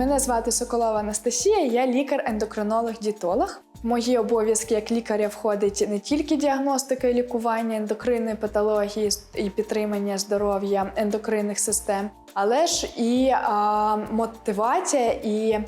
Мене звати Соколова Анастасія, я лікар-ендокринолог-дітолог. Мої обов'язки як лікаря входить не тільки діагностика і лікування ендокринної патології і підтримання здоров'я ендокринних систем, але ж і а, мотивація і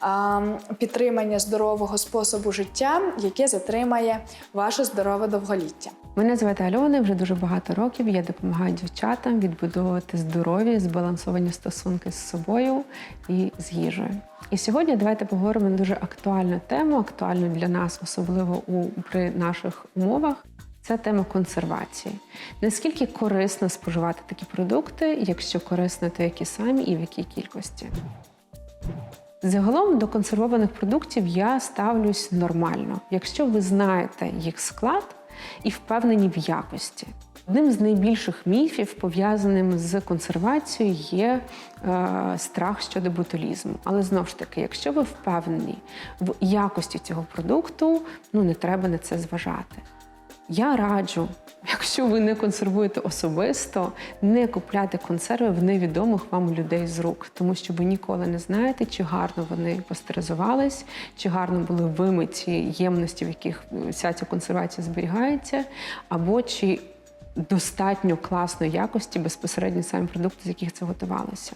а, підтримання здорового способу життя, яке затримає ваше здорове довголіття. Мене звати Альона, вже дуже багато років. Я допомагаю дівчатам відбудовувати здорові, збалансовані стосунки з собою і з їжею. І сьогодні давайте поговоримо на дуже актуальну тему, актуальну для нас, особливо у при наших умовах. Це тема консервації. Наскільки корисно споживати такі продукти, якщо корисно, то які самі і в якій кількості? Загалом до консервованих продуктів я ставлюсь нормально, якщо ви знаєте їх склад і впевнені в якості. Одним з найбільших міфів, пов'язаним з консервацією, є е, страх щодо ботулізму. Але знову ж таки, якщо ви впевнені в якості цього продукту, ну не треба на це зважати. Я раджу, якщо ви не консервуєте особисто, не купляти консерви в невідомих вам людей з рук, тому що ви ніколи не знаєте, чи гарно вони пастеризувались, чи гарно були вимиті ємності, в яких вся ця консервація зберігається, або чи достатньо класної якості безпосередньо самі продукти, з яких це готувалося.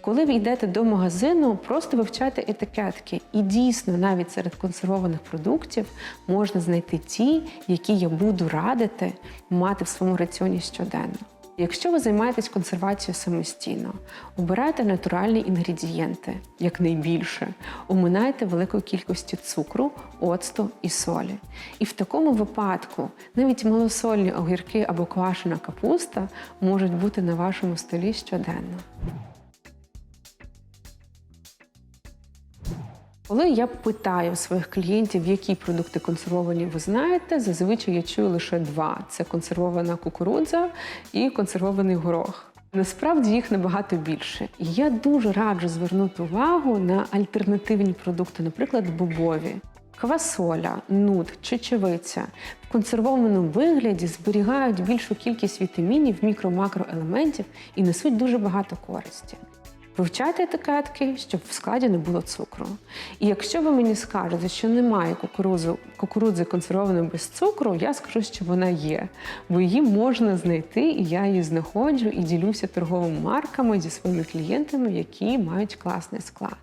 Коли ви йдете до магазину, просто вивчайте етикетки. І дійсно, навіть серед консервованих продуктів можна знайти ті, які я буду радити мати в своєму раціоні щоденно. Якщо ви займаєтесь консервацією самостійно, обирайте натуральні інгредієнти якнайбільше, оминайте великої кількості цукру, оцту і солі. І в такому випадку навіть малосольні огірки або квашена капуста можуть бути на вашому столі щоденно. Коли я питаю своїх клієнтів, які продукти консервовані ви знаєте, зазвичай я чую лише два: це консервована кукурудза і консервований горох. Насправді їх набагато більше. І я дуже раджу звернути увагу на альтернативні продукти, наприклад, бобові. Квасоля, нут, чечевиця в консервованому вигляді зберігають більшу кількість вітамінів, мікро-макроелементів і несуть дуже багато користі. Вивчайте етикетки, щоб в складі не було цукру. І якщо ви мені скажете, що немає кукурудзи, кукурудзи консервованої без цукру, я скажу, що вона є. Бо її можна знайти, і я її знаходжу і ділюся торговими марками зі своїми клієнтами, які мають класний склад.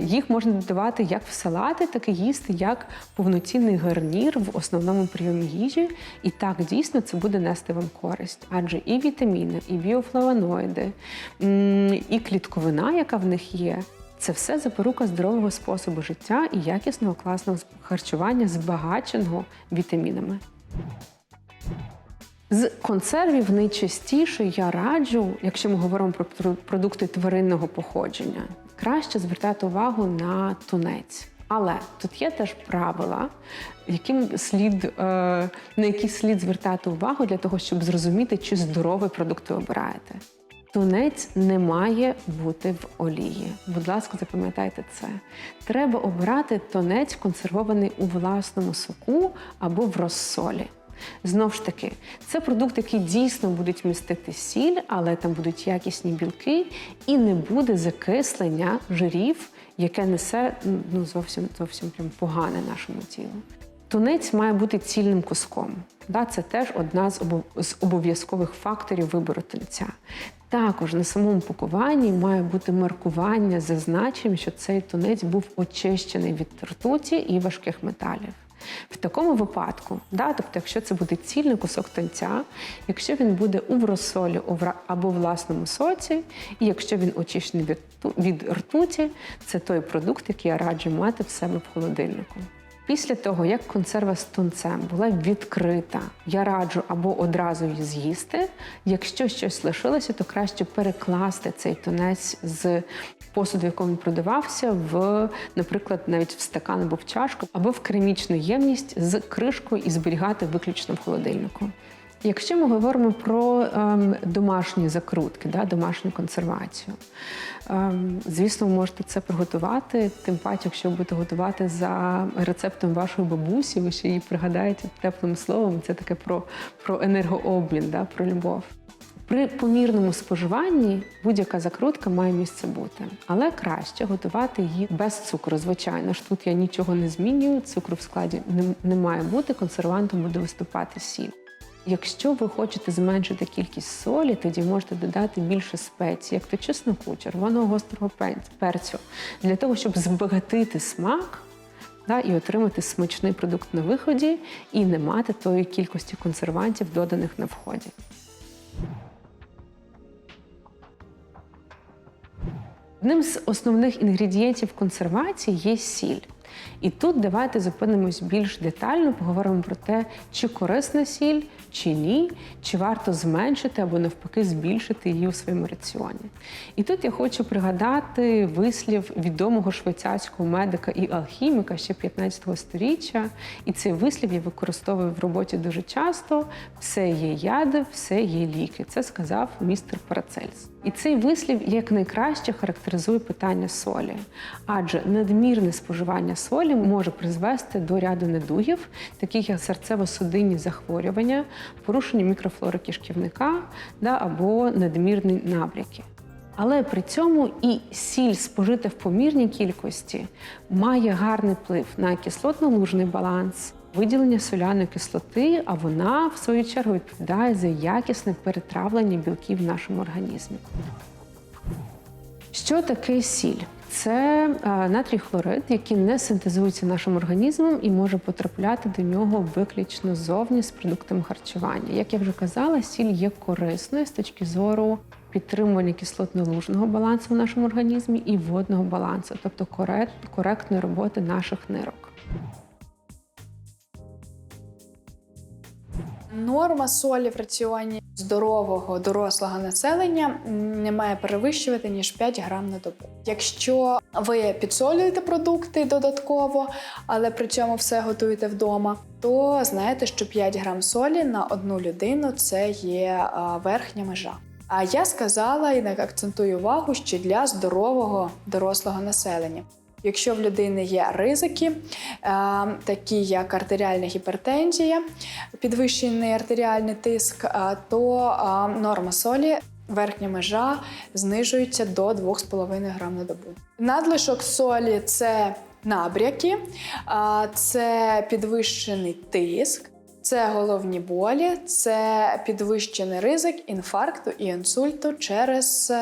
Їх можна додавати як в салати, так і їсти як повноцінний гарнір в основному прийомі їжі. І так дійсно це буде нести вам користь. Адже і вітаміни, і біофлавоноїди, і клітковина, яка в них є. Це все запорука здорового способу життя і якісного класного харчування, збагаченого вітамінами. З консервів найчастіше я раджу, якщо ми говоримо про- продукти тваринного походження, краще звертати увагу на тунець. Але тут є теж правила, яким слід, е, на які слід звертати увагу для того, щоб зрозуміти, чи здоровий продукт ви обираєте. Тунець не має бути в олії. Будь ласка, запам'ятайте це. Треба обирати тунець, консервований у власному соку або в розсолі. Знову ж таки, це продукт, який дійсно будуть містити сіль, але там будуть якісні білки, і не буде закислення жирів, яке несе ну, зовсім зовсім прям погане нашому тілу. Тунець має бути цільним куском. Це теж одна з обов'язкових факторів вибору тунця. Також на самому пакуванні має бути маркування зазначенням, що цей тунець був очищений від ртуті і важких металів. В такому випадку, да, тобто, якщо це буде цільний кусок тонця, якщо він буде у розсолі або власному соці, і якщо він очищений від ртуті, це той продукт, який я раджу мати в себе в холодильнику. Після того, як консерва з тунцем була відкрита, я раджу або одразу її з'їсти. Якщо щось лишилося, то краще перекласти цей тунець з посуду, в якому він продавався, в, наприклад, навіть в стакан або в чашку, або в керамічну ємність з кришкою і зберігати виключно в холодильнику. Якщо ми говоримо про ем, домашні закрутки, да, домашню консервацію, ем, звісно, ви можете це приготувати, тим паче, якщо ви будете готувати за рецептом вашої бабусі, ви ще її пригадаєте теплим словом. Це таке про, про енергообмін, да, про любов. При помірному споживанні будь-яка закрутка має місце бути, але краще готувати її без цукру. Звичайно ж, тут я нічого не змінюю. Цукру в складі не, не має бути. Консервантом буде виступати сіль. Якщо ви хочете зменшити кількість солі, тоді можете додати більше спецій, як то чесноку, червоного гострого перцю, для того, щоб збагатити смак да, і отримати смачний продукт на виході, і не мати тої кількості консервантів, доданих на вході. Одним з основних інгредієнтів консервації є сіль. І тут давайте зупинимось більш детально, поговоримо про те, чи корисна сіль, чи ні, чи варто зменшити або навпаки збільшити її у своєму раціоні. І тут я хочу пригадати вислів відомого швейцарського медика і алхіміка ще 15-го століття. І цей вислів я використовую в роботі дуже часто: все є яди, все є ліки. Це сказав містер Парацельс. І цей вислів якнайкраще характеризує питання солі, адже надмірне споживання солі може призвести до ряду недугів, таких як серцево-судинні захворювання, порушення мікрофлори кишківника да, або надмірні набряки. Але при цьому і сіль спожита в помірній кількості має гарний вплив на кислотно-лужний баланс, виділення соляної кислоти, а вона, в свою чергу, відповідає за якісне перетравлення білків в нашому організмі. Що таке сіль? Це е, натрій хлорид, який не синтезується нашим організмом і може потрапляти до нього виключно ззовні з продуктами харчування. Як я вже казала, сіль є корисною з точки зору підтримування кислотно-лужного балансу в нашому організмі і водного балансу, тобто корект, коректної роботи наших нирок. Норма солі в раціоні здорового дорослого населення не має перевищувати ніж 5 грам на добу. Якщо ви підсолюєте продукти додатково, але при цьому все готуєте вдома, то знаєте, що 5 грам солі на одну людину це є верхня межа. А я сказала і акцентую увагу, що для здорового дорослого населення. Якщо в людини є ризики, е, такі як артеріальна гіпертензія, підвищений артеріальний тиск, е, то е, норма солі. Верхня межа знижується до 2,5 грам на добу. Надлишок солі це набряки, це підвищений тиск, це головні болі, це підвищений ризик інфаркту і інсульту через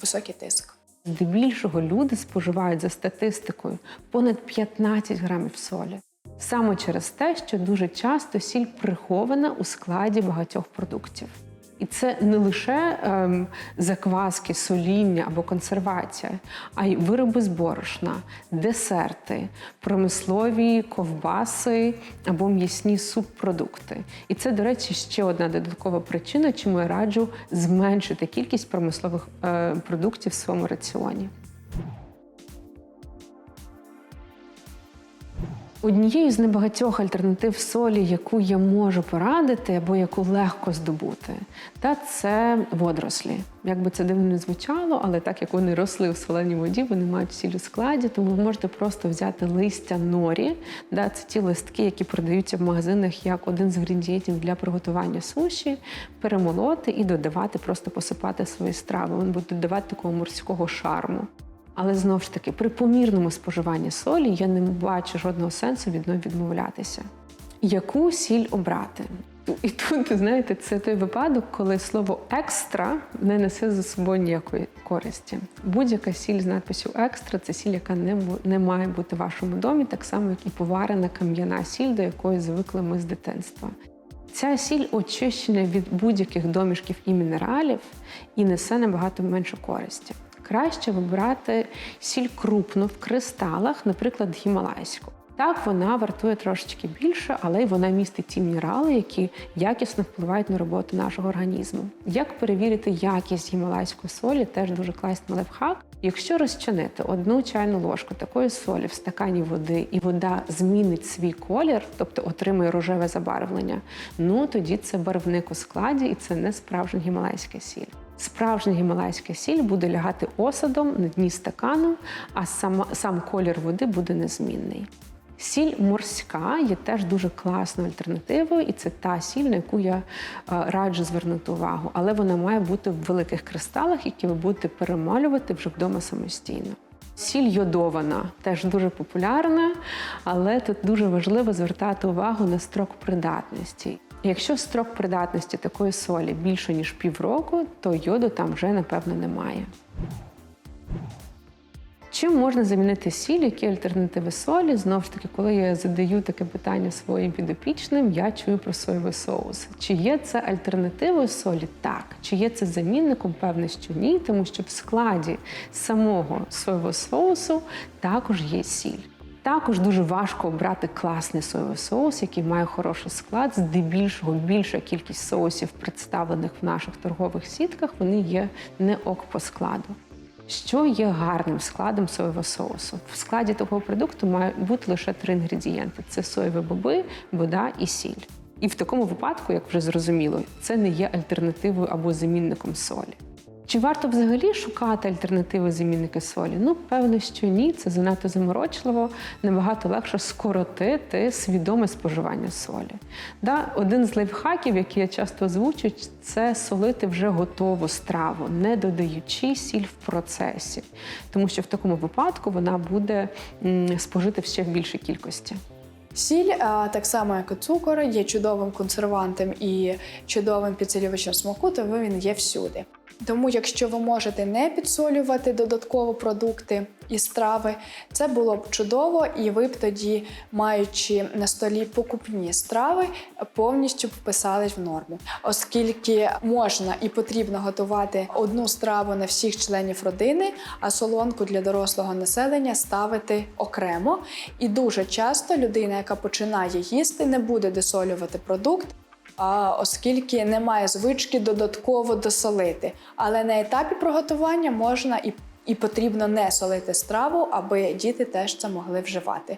високий тиск. Здебільшого люди споживають за статистикою понад 15 грамів солі. Саме через те, що дуже часто сіль прихована у складі багатьох продуктів. І це не лише ем, закваски, соління або консервація, а й вироби з борошна, десерти, промислові ковбаси або м'ясні субпродукти. І це, до речі, ще одна додаткова причина, чому я раджу зменшити кількість промислових е, продуктів в своєму раціоні. Однією з небагатьох альтернатив солі, яку я можу порадити або яку легко здобути, та це водорослі. Як би це дивно не звучало, але так як вони росли в соленій воді, вони мають сіль у складі, тому ви можете просто взяти листя норі. Да, це ті листки, які продаються в магазинах як один з інгредієнтів для приготування суші, перемолоти і додавати, просто посипати свої страви. Вони будуть додавати такого морського шарму. Але знову ж таки, при помірному споживанні солі я не бачу жодного сенсу від неї відмовлятися. Яку сіль обрати? І тут, знаєте, це той випадок, коли слово екстра не несе за собою ніякої користі. Будь-яка сіль з надписю екстра це сіль, яка не, не має бути в вашому домі, так само, як і поварена кам'яна сіль, до якої звикли ми з дитинства. Ця сіль очищена від будь-яких домішків і мінералів і несе набагато менше користі. Краще вибирати сіль крупну в кристалах, наприклад, гімалайську. Так, вона вартує трошечки більше, але й вона містить ті мінерали, які якісно впливають на роботу нашого організму. Як перевірити якість гімалайської солі, теж дуже класний лайфхак. Якщо розчинити одну чайну ложку такої солі в стакані води, і вода змінить свій колір, тобто отримує рожеве забарвлення, ну тоді це барвник у складі, і це не справжня гімалайська сіль. Справжня гімалайська сіль буде лягати осадом на дні стакану, а сама, сам колір води буде незмінний. Сіль морська є теж дуже класною альтернативою, і це та сіль, на яку я е, раджу звернути увагу. Але вона має бути в великих кристалах, які ви будете перемалювати вже вдома самостійно. Сіль йодована теж дуже популярна, але тут дуже важливо звертати увагу на строк придатності. Якщо строк придатності такої солі більше ніж півроку, то йоду там вже напевно немає. Чим можна замінити сіль, які альтернативи солі? Знову ж таки, коли я задаю таке питання своїм підопічним, я чую про соєвий соус. Чи є це альтернативою солі? Так. Чи є це замінником? Певне, що ні, тому що в складі самого соєвого соусу також є сіль. Також дуже важко обрати класний соєвий соус, який має хороший склад. Здебільшого більша кількість соусів, представлених в наших торгових сітках, вони є не ок по складу. Що є гарним складом соєвого соусу? В складі такого продукту має бути лише три інгредієнти: це соєві боби, вода і сіль. І в такому випадку, як вже зрозуміло, це не є альтернативою або замінником солі. Чи варто взагалі шукати альтернативи замінники солі? Ну, певно, що ні, це занадто заморочливо, набагато легше скоротити свідоме споживання солі. Да? Один з лайфхаків, який я часто озвучую, це солити вже готову страву, не додаючи сіль в процесі, тому що в такому випадку вона буде м, спожита ще в більшій кількості. Сіль, так само як і цукор, є чудовим консервантом і чудовим підсилювачем смаку, тому він є всюди. Тому, якщо ви можете не підсолювати додатково продукти і страви, це було б чудово, і ви б тоді, маючи на столі покупні страви, повністю вписались в норму, оскільки можна і потрібно готувати одну страву на всіх членів родини, а солонку для дорослого населення ставити окремо. І дуже часто людина, яка починає їсти, не буде досолювати продукт. Оскільки немає звички додатково досолити. Але на етапі приготування можна і, і потрібно не солити страву, аби діти теж це могли вживати.